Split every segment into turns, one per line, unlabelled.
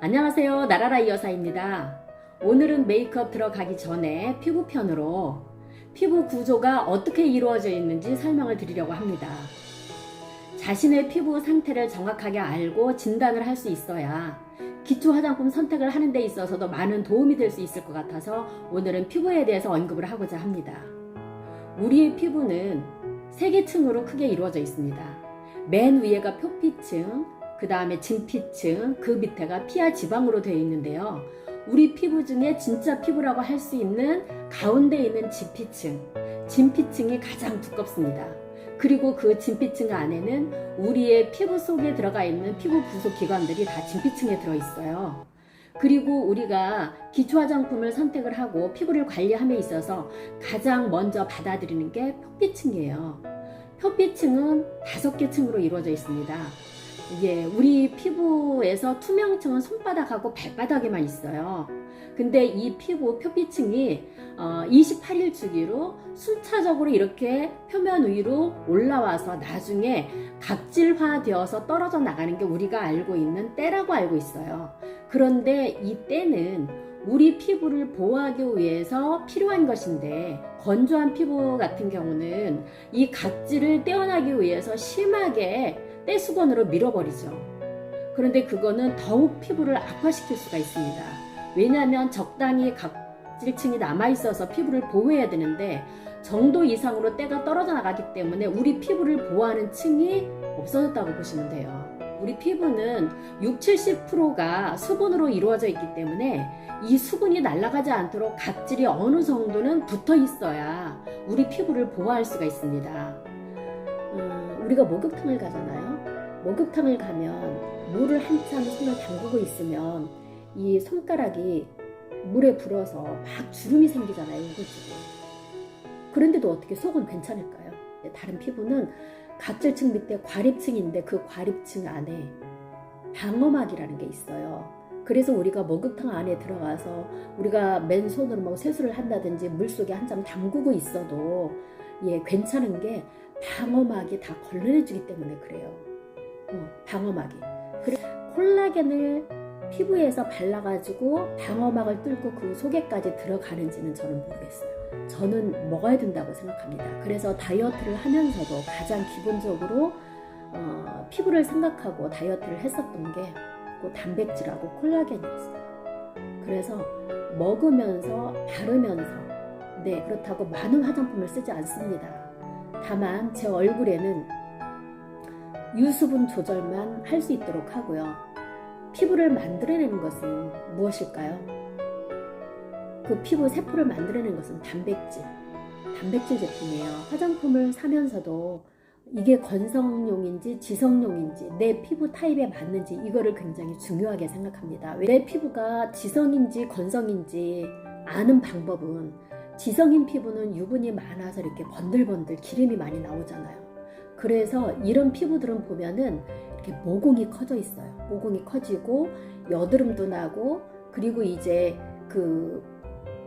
안녕하세요. 나라라 여사입니다. 오늘은 메이크업 들어가기 전에 피부편으로 피부 구조가 어떻게 이루어져 있는지 설명을 드리려고 합니다. 자신의 피부 상태를 정확하게 알고 진단을 할 수 있어야 기초 화장품 선택을 하는 데 있어서도 많은 도움이 될 수 있을 것 같아서 오늘은 피부에 대해서 언급을 하고자 합니다. 우리의 피부는 세 개 층으로 크게 이루어져 있습니다. 맨 위에가 표피층, 그 다음에 진피층, 그 밑에가 피하 지방으로 되어 있는데요. 우리 피부 중에 진짜 피부라고 할 수 있는 가운데 있는 진피층, 진피층이 가장 두껍습니다. 그리고 그 진피층 안에는 우리의 피부 속에 들어가 있는 피부 부속 기관들이 다 진피층에 들어 있어요. 그리고 우리가 기초 화장품을 선택을 하고 피부를 관리함에 있어서 가장 먼저 받아들이는 게 표피층이에요. 표피층은 다섯 개 층으로 이루어져 있습니다. 이게 우리 피부에서 투명층은 손바닥하고 발바닥에만 있어요. 근데 이 피부 표피층이 28일 주기로 순차적으로 이렇게 표면 위로 올라와서 나중에 각질화 되어서 떨어져 나가는 게 우리가 알고 있는 때라고 알고 있어요. 그런데 이 때는 우리 피부를 보호하기 위해서 필요한 것인데 건조한 피부 같은 경우는 이 각질을 떼어나기 위해서 심하게 떼수건으로 밀어버리죠. 그런데 그거는 더욱 피부를 악화시킬 수가 있습니다. 왜냐하면 적당히 각질층이 남아있어서 피부를 보호해야 되는데 정도 이상으로 때가 떨어져 나가기 때문에 우리 피부를 보호하는 층이 없어졌다고 보시면 돼요. 우리 피부는 6, 70%가 수분으로 이루어져 있기 때문에 이 수분이 날아가지 않도록 각질이 어느 정도는 붙어 있어야 우리 피부를 보호할 수가 있습니다. 음, 우리가 목욕탕을 가잖아요. 목욕탕을 가면 물을 한참 손을 담그고 있으면 이 손가락이 물에 불어서 막 주름이 생기잖아요. 우글주글. 그런데도 어떻게 속은 괜찮을까요? 다른 피부는 각질층 밑에 과립층인데 그 과립층 안에 방어막이라는 게 있어요. 그래서 우리가 목욕탕 안에 들어가서 우리가 맨손으로 뭐 세수를 한다든지 물속에 한참 담그고 있어도 예, 괜찮은 게 방어막이 다 걸러내주기 때문에 그래요. 어, 방어막이. 그리고 콜라겐을 피부에서 발라가지고 방어막을 뚫고 그 속에까지 들어가는지는 저는 모르겠어요. 저는 먹어야 된다고 생각합니다. 그래서 다이어트를 하면서도 가장 기본적으로 어, 피부를 생각하고 다이어트를 했었던 게 그 단백질하고 콜라겐이었어요. 그래서 먹으면서 바르면서 네 그렇다고 많은 화장품을 쓰지 않습니다. 다만 제 얼굴에는 유수분 조절만 할 수 있도록 하고요. 피부를 만들어내는 것은 무엇일까요? 그 피부 세포를 만들어내는 것은 단백질, 단백질 제품이에요. 화장품을 사면서도 이게 건성용인지 지성용인지 내 피부 타입에 맞는지 이거를 굉장히 중요하게 생각합니다. 내 피부가 지성인지 건성인지 아는 방법은 지성인 피부는 유분이 많아서 이렇게 번들번들 기름이 많이 나오잖아요. 그래서 이런 피부들은 보면은 이렇게 모공이 커져 있어요. 모공이 커지고 여드름도 나고 그리고 이제 그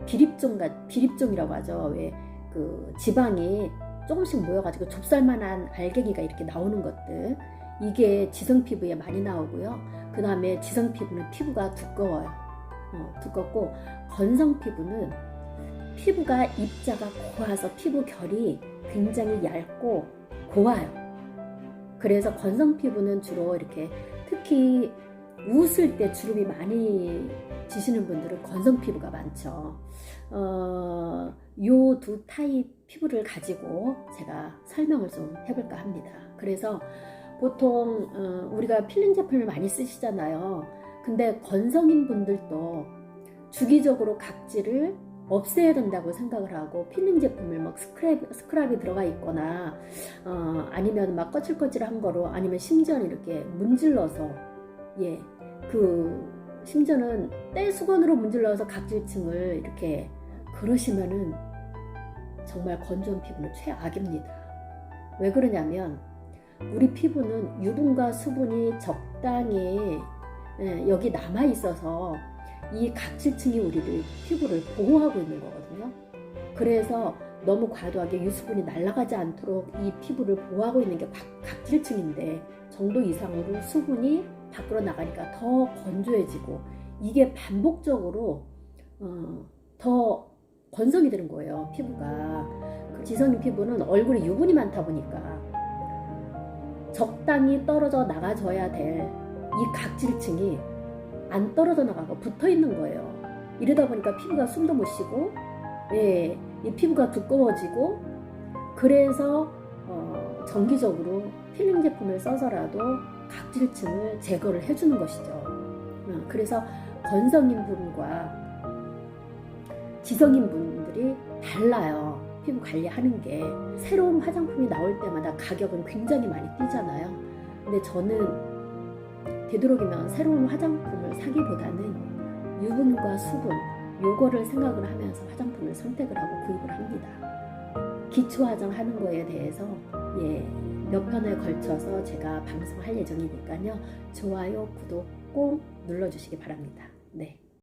비립종가 비립종이라고 하죠. 왜 그 지방이 조금씩 모여가지고 좁쌀만한 알갱이가 이렇게 나오는 것들 이게 지성 피부에 많이 나오고요. 그 다음에 지성 피부는 피부가 두꺼워요. 어, 두껍고 건성 피부는 피부가 입자가 고와서 피부 결이 굉장히 얇고 고와요. 그래서 건성 피부는 주로 이렇게 특히 웃을 때 주름이 많이 지시는 분들은 건성 피부가 많죠. 어, 요 두 타입 피부를 가지고 제가 설명을 좀 해볼까 합니다. 그래서 보통 어, 우리가 필링 제품을 많이 쓰시잖아요. 근데 건성인 분들도 주기적으로 각질을 없애야 된다고 생각을 하고 필링 제품을 막 스크랩, 스크랍이 들어가 있거나 어, 아니면 막 거칠거칠한 거로 아니면 심지어는 이렇게 문질러서 예, 그 심지어는 때 수건으로 문질러서 각질층을 이렇게 그러시면은 정말 건조한 피부는 최악입니다. 왜 그러냐면 우리 피부는 유분과 수분이 적당히 예, 여기 남아 있어서 이 각질층이 우리를 피부를 보호하고 있는 거거든요. 그래서 너무 과도하게 유수분이 날아가지 않도록 이 피부를 보호하고 있는 게 각, 각질층인데 정도 이상으로 수분이 밖으로 나가니까 더 건조해지고 이게 반복적으로 어, 더 건성이 되는 거예요 피부가 그 지성인 피부는 얼굴에 유분이 많다 보니까 적당히 떨어져 나가줘야 될 이 각질층이 안 떨어져 나가고 붙어 있는 거예요. 이러다 보니까 피부가 숨도 못 쉬고, 예, 이 피부가 두꺼워지고, 그래서 어, 정기적으로 필링 제품을 써서라도 각질층을 제거를 해주는 것이죠. 어, 그래서 건성인 분과 지성인 분들이 달라요. 피부 관리하는 게 새로운 화장품이 나올 때마다 가격은 굉장히 많이 뛰잖아요. 근데 저는 되도록이면 새로운 화장품을 사기보다는 유분과 수분 요거를 생각을 하면서 화장품을 선택을 하고 구입을 합니다. 기초 화장 하는 거에 대해서 예, 몇 편에 걸쳐서 제가 방송할 예정이니까요. 좋아요, 구독 꼭 눌러주시기 바랍니다. 네.